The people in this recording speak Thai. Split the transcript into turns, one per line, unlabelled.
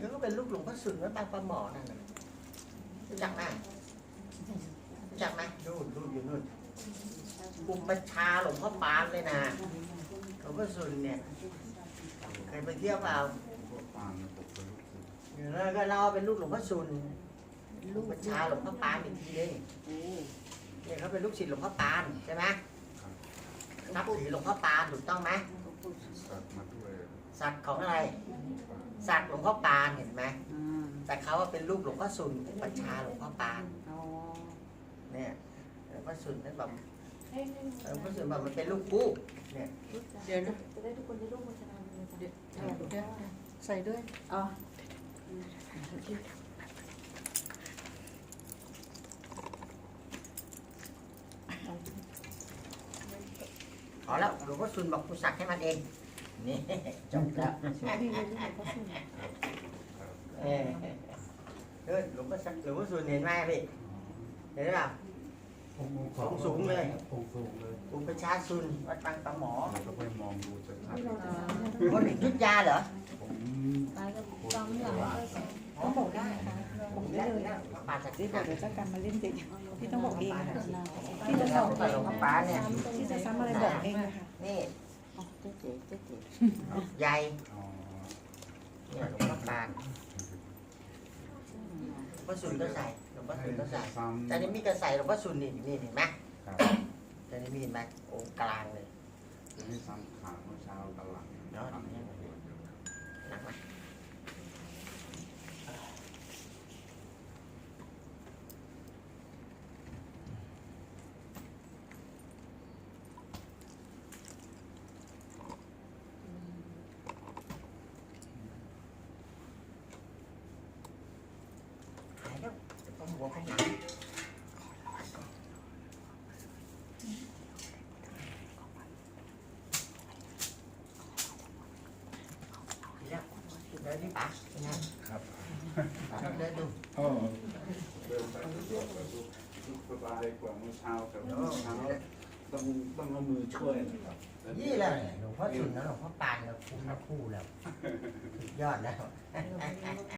เขาก็เป็นลูกหลวงพ่อสุนวัดบางปลาหมอนั่นน่ะรู้จักไหมรู้จักไหมนู่นนู่นอยู่นู่นอุปชฌาย์หลวงพ่อปานเลยนะหลวงพ่อสุนเนี่ยเคยไปเที่ยวเปล่า
พวกปางเนี่ยผมเป็นลูกศิษย์
แล้วก็เราเป็นลูกหลวงพ่อสุนลูกบัญชาหลวงพ่อปานอีกทีนึงเนี่ยเขาเป็นลูกศิษย์หลวงพ่อปานใช่ไหมนับถือหลวงพ่อปานถูกต้องไหม
สัตว์มาด้วย
สัตว์ของอะไร
ปาง
สัตว์หลวงพ่อปานเห็นไหมแต่เขาว่าเป็นลูกหลวงพ่อสุนอุปัชฌาย์หลวงพ่อปานเนี่ยหลวงพ่อสุนนั่นบอกหลวงพ่อสุนบอกมันเป็นลูกคู่เนี่ย
เดี๋ยวนะ
จะได้ทุกคนได้ร่วมพัฒนาเลยจ้ะ
เดี๋ยวเดี๋ยวเดี๋ยวใส่ด้วยอ๋อ
ขอแล้วหลวงพ่อสุนบอกกูสักให้มันเอง นี่จบแล้ว
พี่เลยที่เขาส่ง
เออเออหลวงพ่อสักหลวงพ่อสุนเห็นไหมพี่เห็นไหมล่ะ
องค์
สูงสูงเลย
องค์สูงเลย
อุปชฌาย์สุนวัดบางปลาหมอ
เราก็ไปมองดูชัด
ที่เราจะทำให้
คนอยุทธยาเหรอ
ๆผม
ตายกับจำหลังก็
อ๋อบอกได้ผมได้เลยนะปาจาก
พี่
ที่
บบอ
อกก
เดี๋ยวเจ้ากรรมมาเล่นเด็กพี่ต้องบอกเองค่ะ
ที่จะส่งไปหลวงพ่อป้าเนี่ย
พี่จะซ้ำอะไรบอกเองนะคะ
นี่
เจ๊เจ๊เจ๊เจ๊
ใหญ่
อ๋อ
เนี่ยหลวงพ่อปานหลวงพ่อสุนก็ใส่หลวงพ่อสุนก็ใส่
ซ้ำ
แต่นี่มีกระใส่หลวงพ่อสุนนี่นี่เห็นไหม
ครับ
แต่นี่มีเห็นไหมองค์กลางเลย
จะให้ซ้ำขาเมื่อเช้ากับหลัง
เนาะ
ซ้ำ
หนักไหมหายแล้วจะต้อง หัวข้างหลังดีแล้วเดินนี่ปะยังไง
ครับ
เดินดู
โอ้เดินไปสะดวกสะดวกสบายกว่าเมื่อเช้ากับเมื่อเช้าต้องต้องเอามือช่วยนะครับ
นี่แหละหลวงพ่อจุนแล้วหลวงพ่อปานเราคู่มาคู่แล้วสุดยอดแล้ว